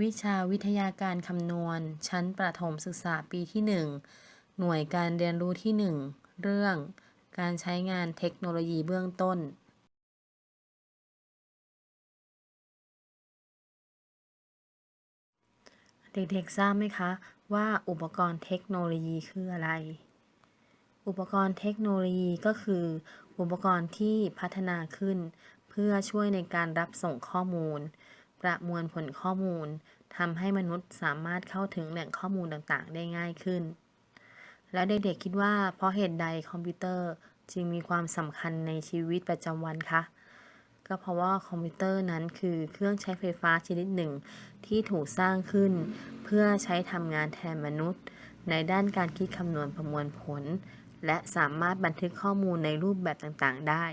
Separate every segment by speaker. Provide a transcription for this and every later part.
Speaker 1: วิชาวิทยาการคำนวณ ชั้นประถมศึกษาปีที่ 1 หน่วยการเรียนรู้ที่ 1 เรื่อง การใช้งานเทคโนโลยีเบื้องต้น เด็กๆทราบไหมคะว่าอุปกรณ์เทคโนโลยีคืออะไร อุปกรณ์เทคโนโลยีก็คือ อุปกรณ์ที่พัฒนาขึ้น เพื่อช่วยในการรับส่งข้อมูล ประมวลผลข้อมูลทำให้มนุษย์สามารถเข้าถึงแหล่งข้อมูลต่างๆ ได้ง่ายขึ้น แล้วเด็กๆคิดว่าเพราะเหตุใดคอมพิวเตอร์จึงมีความสำคัญในชีวิตประจำวันคะก็เพราะว่าคอมพิวเตอร์นั้นคือเครื่องใช้ไฟฟ้าชนิดหนึ่ง ที่ถูกสร้างขึ้น เพื่อใช้ทำงานแทนมนุษย์ ในด้านการคิดคำนวณประมวลผล และสามารถบันทึกข้อมูลในรูปแบบต่างๆ ได้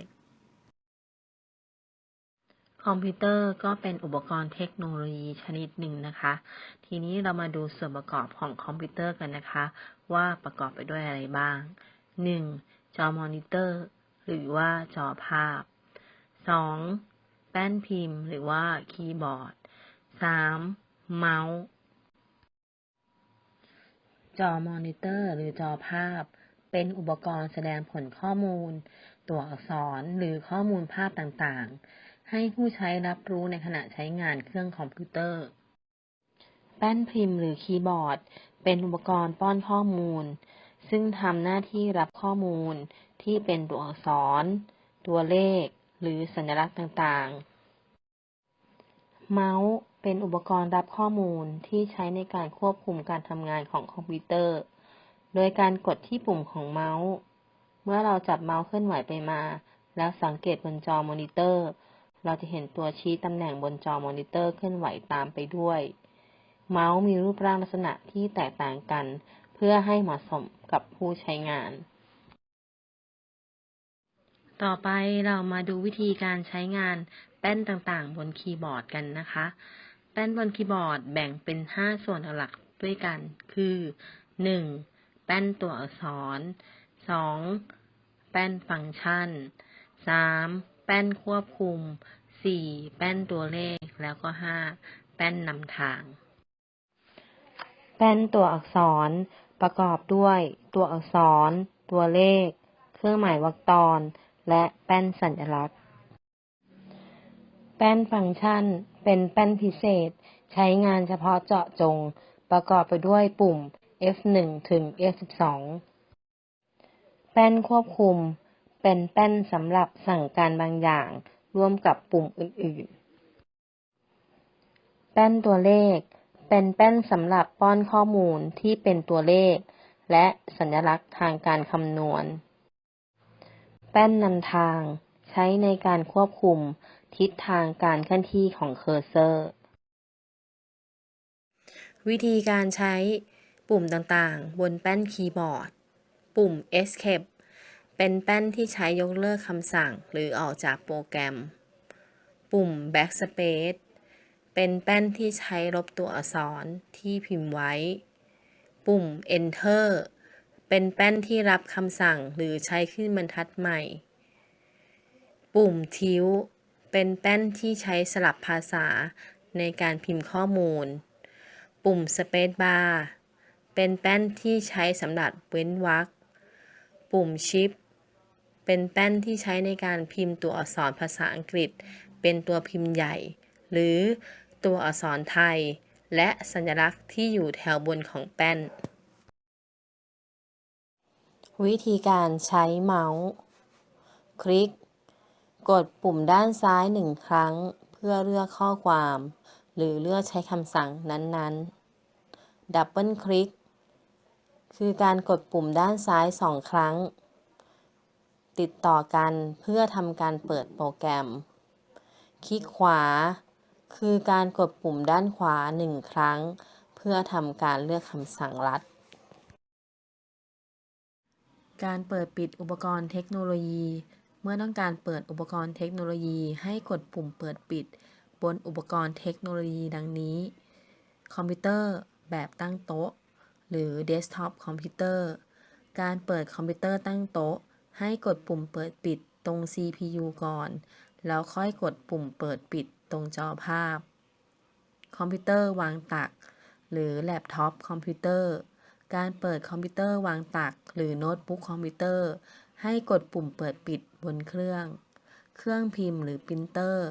Speaker 1: คอมพิวเตอร์ก็เป็นอุปกรณ์เทคโนโลยีชนิดหนึ่งนะคะ ทีนี้เรามาดูส่วนประกอบของคอมพิวเตอร์กันนะคะ ว่าประกอบไปด้วยอะไรบ้าง 1. จอมอนิเตอร์ หรือว่าจอภาพ 2. แป้นพิมพ์ หรือว่าคีย์บอร์ด 3. เมาส์ จอมอนิเตอร์ หรือจอภาพ เป็นอุปกรณ์แสดงผลข้อมูล ตัวอักษรหรือข้อมูลภาพต่างๆ ให้ผู้ใช้รับรู้ในขณะใช้งานเครื่องคอมพิวเตอร์ แป้นพิมพ์หรือคีย์บอร์ด เป็นอุปกรณ์ป้อนข้อมูล ซึ่งทำหน้าที่รับข้อมูลที่เป็นตัวอักษร ตัวเลข หรือสัญลักษณ์ต่างๆ เมาส์เป็นอุปกรณ์รับข้อมูลที่ใช้ในการควบคุมการทำงานของคอมพิวเตอร์ โดยการกดที่ปุ่มของเมาส์ เมื่อเราจับเมาส์เคลื่อนไหวไปมา แล้วสังเกตบนจอมอนิเตอร์ เราจะเห็นตัวชี้ตำแหน่งบนจอมอนิเตอร์เคลื่อนไหวตามไปด้วย เมาส์มีรูปร่างลักษณะที่แตกต่างกัน เพื่อให้เหมาะสมกับผู้ใช้งาน ต่อไปเรามาดูวิธีการใช้งานแป้นต่างๆ บนคีย์บอร์ดกันนะคะ แป้นบนคีย์บอร์ดแบ่งเป็น 5 ส่วนหลักด้วยกัน คือ 1. แป้นตัวอักษร 2. แป้นฟังก์ชัน 3. แป้นควบคุม 4. แป้นตัวเลข แล้วก็ 5. แป้นนำทาง แป้นตัวอักษรประกอบด้วย ตัวอักษร ตัวเลข เครื่องหมายวรรคตอน และแป้นสัญลักษณ์ แป้นฟังก์ชัน เป็นแป้นพิเศษ ใช้งานเฉพาะเจาะจง ประกอบไปด้วยปุ่ม F1 ถึง F12 แป้นควบคุม เป็นแป้นสำหรับสั่งการบางอย่างร่วมกับปุ่มอื่น ๆ แป้นตัวเลข เป็นแป้นสำหรับป้อนข้อมูลที่เป็นตัวเลข และสัญลักษณ์ทางการคำนวณ แป้นนำทาง ใช้ในการควบคุมทิศทางการเคลื่อนที่ของเคอร์เซอร์ วิธีการใช้ปุ่มต่างๆ บนแป้นคีย์บอร์ด ปุ่ม Escape เป็นแป้นที่ใช้ยกเลิกคำสั่งหรือออกจากโปรแกรม ปุ่ม Backspace เป็นแป้นที่ใช้ลบตัวอักษรที่พิมพ์ไว้ ปุ่ม Enter เป็นแป้นที่รับคำสั่งหรือใช้ขึ้นบรรทัดใหม่ ปุ่ม Tilt เป็นแป้นที่ใช้สลับภาษาในการพิมพ์ข้อมูล ปุ่ม Space Bar เป็นแป้นที่ใช้สำหรับเว้นวรรคปุ่ม Shift เป็นแป้นที่ใช้ในการพิมพ์ตัวอักษรภาษาอังกฤษ เป็นตัวพิมพ์ใหญ่ หรือตัวอักษรไทย และสัญลักษณ์ที่อยู่แถวบนของแป้น วิธีการใช้เมาส์ คลิก กดปุ่มด้านซ้ายหนึ่งครั้ง เพื่อเลือกข้อความ หรือเลือกใช้คำสั่งนั้นๆ ดับเบิลคลิก คือการกดปุ่มด้านซ้ายสองครั้ง ติดต่อกันเพื่อทำการเปิดโปรแกรม คลิกขวา คือการกดปุ่มด้านขวาหนึ่งครั้ง เพื่อทำการเลือกคำสั่งลัด การเปิดปิดอุปกรณ์เทคโนโลยี เมื่อต้องการเปิดอุปกรณ์เทคโนโลยีให้กดปุ่มเปิดปิด บนอุปกรณ์เทคโนโลยีดังนี้ คอมพิวเตอร์แบบตั้งโต๊ะ หรือเดสก์ท็อปคอมพิวเตอร์ การเปิดคอมพิวเตอร์ตั้งโต๊ะ ให้กดปุ่มเปิดปิดตรง CPU ก่อน แล้วค่อยกดปุ่มเปิดปิดตรงจอภาพ คอมพิวเตอร์วางตัก หรือแล็ปท็อปคอมพิวเตอร์ การเปิดคอมพิวเตอร์วางตัก หรือโน้ตบุ๊กคอมพิวเตอร์ ให้กดปุ่มเปิดปิดบนเครื่อง เครื่องพิมพ์หรือปรินเตอร์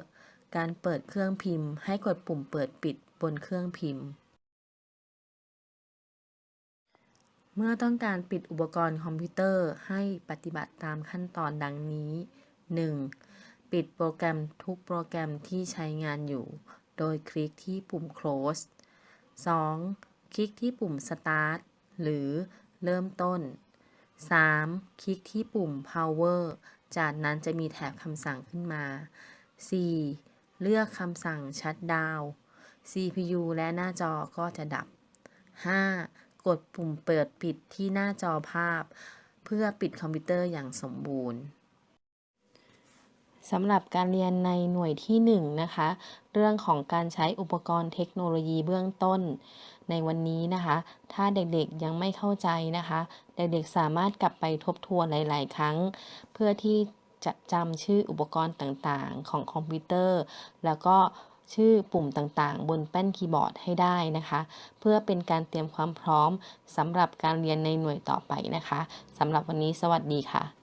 Speaker 1: การเปิดเครื่องพิมพ์ ให้กดปุ่มเปิดปิดบนเครื่องพิมพ์ เมื่อต้องการปิดอุปกรณ์คอมพิวเตอร์ให้ปฏิบัติตามขั้นตอนดังนี้ 1. ปิดโปรแกรมทุกโปรแกรมที่ใช้งานอยู่ โดยคลิกที่ปุ่ม close 2. คลิกที่ปุ่ม start หรือเริ่มต้น 3. คลิกที่ปุ่ม power จากนั้นจะมีแถบคำสั่งขึ้นมา 4. เลือกคำสั่ง shutdown CPU และหน้าจอก็จะดับ 5. กดปุ่มเปิดปิดที่หน้าจอภาพ เพื่อปิดคอมพิวเตอร์อย่างสมบูรณ์สำหรับการเรียนในหน่วยที่1นะคะ เรื่องของการใช้อุปกรณ์เทคโนโลยีเบื้องต้น ในวันนี้นะคะ ถ้าเด็กๆยังไม่เข้าใจนะคะ เด็กๆสามารถกลับไปทบทวนหลายๆ ครั้ง เพื่อที่จะจำชื่ออุปกรณ์ต่างๆ ของคอมพิวเตอร์ แล้วก็ ชื่อปุ่มต่างๆ บนแป้นคีย์บอร์ดให้ได้นะคะ เพื่อเป็นการเตรียมความพร้อมสำหรับการเรียนในหน่วยต่อไปนะคะสำหรับวันนี้สวัสดีค่ะ